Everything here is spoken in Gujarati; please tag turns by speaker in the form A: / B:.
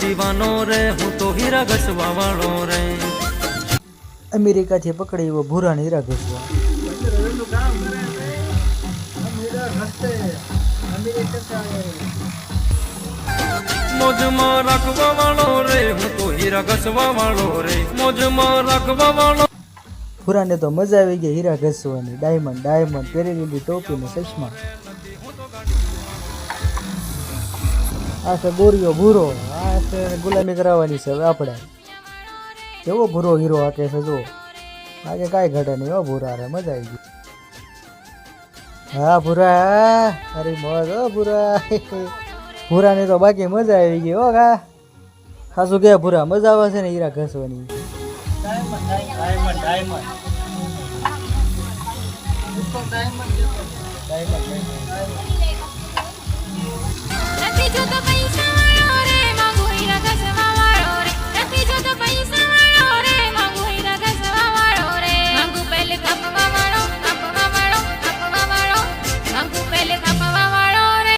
A: જીવાનો રે હું તો હીરા ઘસવા વાળો રે.
B: અમેરિકાથી પકડી એવો ભૂરા હીરા ઘસવા.
A: મોજમાં રાખવા વાળો રે હું તો હીરા ઘસવા વાળો રે. મોજમાં રાખવા વાળો
B: ભૂરાને તો મજા આવી ગઈ હીરા ઘસવાની. ડાયમંડ ડાયમંડ પહેરેલી ટોપી ને ચશ્મા. આ છે ગોરીઓ ભૂરો. આ છે ગુલામી કરાવવાની છે હવે આપણે. કેવો ભૂરો હીરો હાકે છે જો આગે કાંઈ ઘટે નહીં હો ભૂરા રે મજા આવી ગઈ. હા ભૂરા અરે મોજ હો ભૂરા. ભૂરાની તો બાકી મજા આવી ગઈ હો કા ખાસું કે ભૂરા મજા આવે છે ને હીરા ઘસવાની.
C: ડાયમંડ જોતો